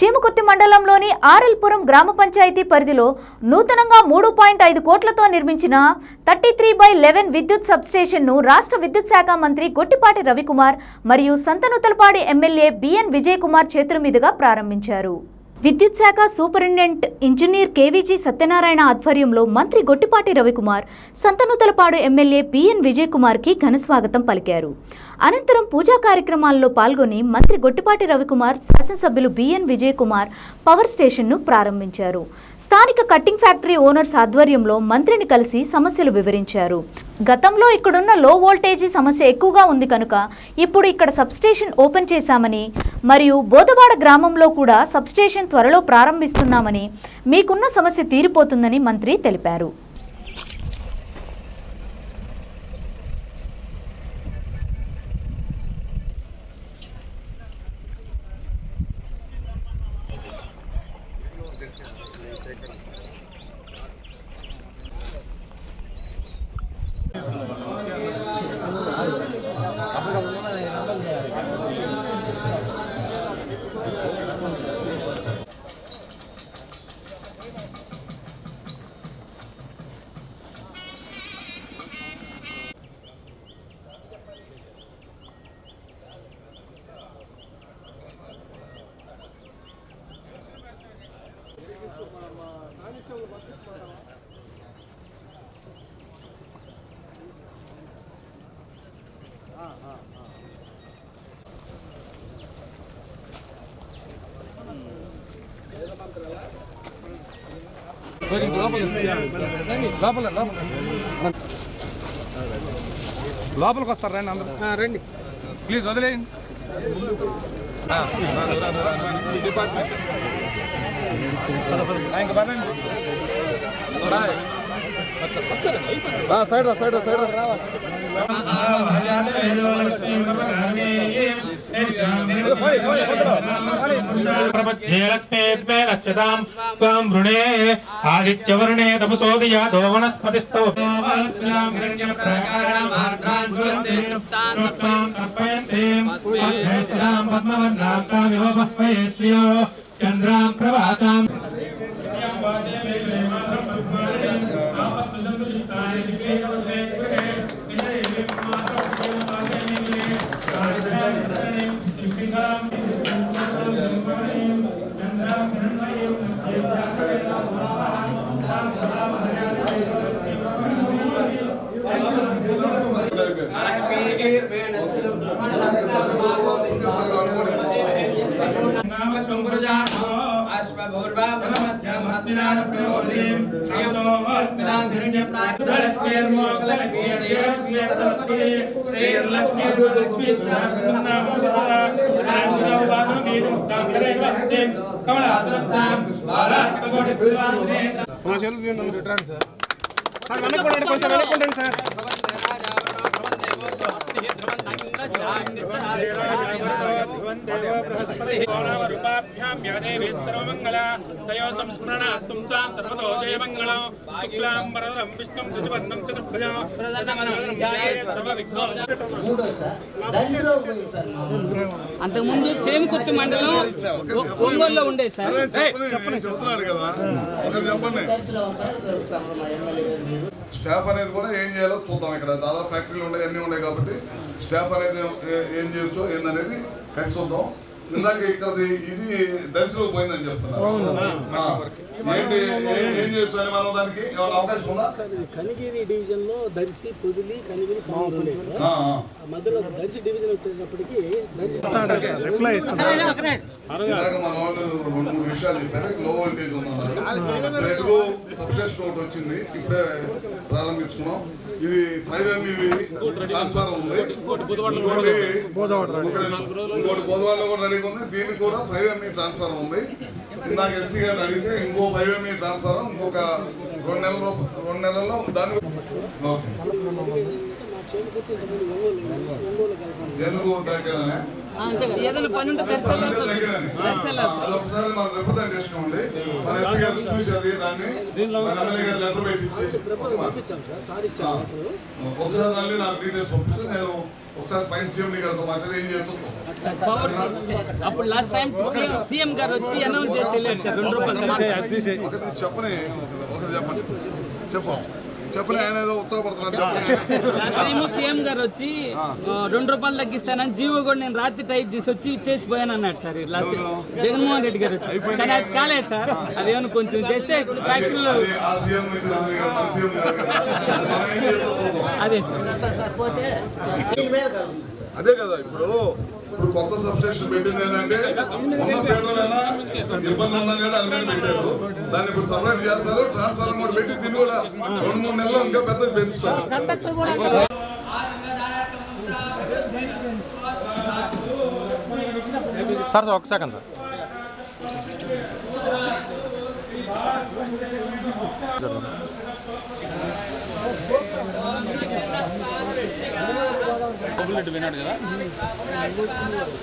చీమకుర్తి మండలంలోని ఆర్ఎల్పురం గ్రామ పంచాయతీ పరిధిలో నూతనంగా మూడు పాయింట్ ఐదు కోట్లతో నిర్మించిన థర్టీ త్రీ బై లెవెన్ విద్యుత్ సబ్స్టేషన్ను రాష్ట్ర విద్యుత్ శాఖ మంత్రి గొట్టిపాటి రవికుమార్ మరియు Santhanuthalapadu MLA B N Vijay Kumar చేతుల మీదుగా ప్రారంభించారు. విద్యుత్ శాఖ సూపరింటెండెంట్ ఇంజనీర్ కేవీజీ సత్యనారాయణ ఆధ్వర్యంలో మంత్రి Gottipati Ravikumar Santhanuthalapadu MLA B N Vijay కుమార్కి ఘనస్వాగతం పలికారు. అనంతరం పూజా కార్యక్రమాల్లో పాల్గొని మంత్రి గొట్టిపాటి రవికుమార్ శాసనసభ్యులు బిఎన్ విజయ్ కుమార్ పవర్ స్టేషన్ను ప్రారంభించారు. స్థానిక కట్టింగ్ ఫ్యాక్టరీ ఓనర్స్ ఆధ్వర్యంలో మంత్రిని కలిసి సమస్యలు వివరించారు. గతంలో ఇక్కడున్న లో వోల్టేజీ సమస్య ఎక్కువగా ఉంది కనుక ఇప్పుడు ఇక్కడ సబ్స్టేషన్ ఓపెన్ చేశామని మరియు బోధవాడ గ్రామంలో కూడా సబ్స్టేషన్ త్వరలో ప్రారంభిస్తున్నామని మీకున్న సమస్య తీరిపోతుందని మంత్రి తెలిపారు. లోపల లోపల లోపలికి వస్తారు రండి అందరూ రండి ప్లీజ్ వదిలేయండి. డిపార్ట్మెంట్ ఆ, పదండి సైడ్ రా సైడ్ రా సైడ్ రా प्रपद्येलक्ष्मेऽद्वैरस्यतां त्वां वृणे आदित्यवर्णे तपसोदयादो वनस्पतिस्तौ चन्द्रां प्रभासाम् కమలాసనస్థాం మా చేతులు తీయండి. సార్ వెనక్కి ఉండండి, కొంచెం వెనక్కి ఉండండి సార్ పోయి సార్ మా ఊరు. అంతకుముందు చేమికుర్తి మండలం ఒంగోలులో ఉండేది సార్. కదా. చెప్పండి. స్టాఫ్ అనేది కూడా ఏం చేయాలో చూద్దాం ఇక్కడ. దాదాపు ఫ్యాక్టరీలు ఉన్నాయి అన్నీ ఉన్నాయి కాబట్టి స్టాఫ్ అనేది ఏ- చేయొచ్చో ఏందనేది కలిసి చూద్దాం. ఇందాక ఇక్కడ ఇది దర్శనం పోయిందని చెప్తున్నారు. ఏంటి ఏ- చేయొచ్చు అని మనం దానికి ఏమైనా అవకాశం ఉందా? కనిగిరి డివిజన్లో దర్శి పొదిలి కనిగిరి మధ్యలో దర్శి డివిజన్ వచ్చేటప్పటికి ఇందాక మన వాళ్ళు రెండు మూడు విషయాలు చెప్పారు. లో వోల్టేజ్ ఉందన్నారు రెడ్గో ఒకటి వచ్చింది. ఇప్పుడే ప్రారంభించుకున్నాం. ఇది ఫైవ్ ఎంబీవి ట్రాన్స్ఫార్మర్ ఉంది. ఇంకోటి ఇంకోటి బోధవాడలో కూడా రెడీగా ఉంది. దీనికి కూడా ఫైవ్ ఎంబీ ట్రాన్స్ఫార్మర్ ఉంది. ఇందాక ఎస్సీ గారు అడిగితే ఇంకో ఫైవ్ ఎంబీ ట్రాన్స్ఫార్మర్ ఇంకొక రెండు నెలల రెండు నెలల్లో దాన్ని ఓకే. ఎందుకు దగ్గరనే? అదొకసారి మన రిప్రజెంటేషన్ మన ఎస్సీ గారు చూసి అది దాన్ని మన ఎమ్మెల్యే గారు లెటర్. ఒకసారి మళ్ళీ నాకు డీటెయిల్స్ పంపించి. నేను ఒకసారి పైన సీఎం గారితో మాట్లాడి ఏం చేస్తూ అప్పుడు లాస్ట్ టైం సీఎం గారు వచ్చి అనౌన్స్ చేసి వెళ్ళారు సార్. రెండు రూపాయలు. ఒకటి చెప్పని ఒకటి చెప్పండి. చెప్పు. ఆయన ఏదో టైం సీఎం గారు వచ్చి రెండు రూపాయలు తగ్గిస్తానని జీవో కూడా నేను రాత్రి టైప్ చేసి వచ్చి చేసిపోయాను అన్నాడు సార్? జగన్మోహన్ రెడ్డి గారు. కానీ అది కాలేదు సార్. అదేమన్నా కొంచెం చేస్తే ఫ్యాక్టరీలో అదే సార్. అదే కదా ఇప్పుడు ఇప్పుడు కొత్త సబ్స్టేషన్ పెట్టింది ఏంటంటే ఉన్న ఫీల్డ్లోనైనా ఇబ్బంది ఉందని కదా అది మీద పెట్టారు. దాన్ని ఇప్పుడు సపరేట్ చేస్తారు ట్రాన్స్ఫార్మర్ కూడా పెట్టి దీన్ని కూడా రెండు మూడు నెలలు ఇంకా పెద్దది పెంచుతారు. సార్ ఒక సెకండ్ సార్. డబ్బులు నెట్టు విన్నాడు కదా?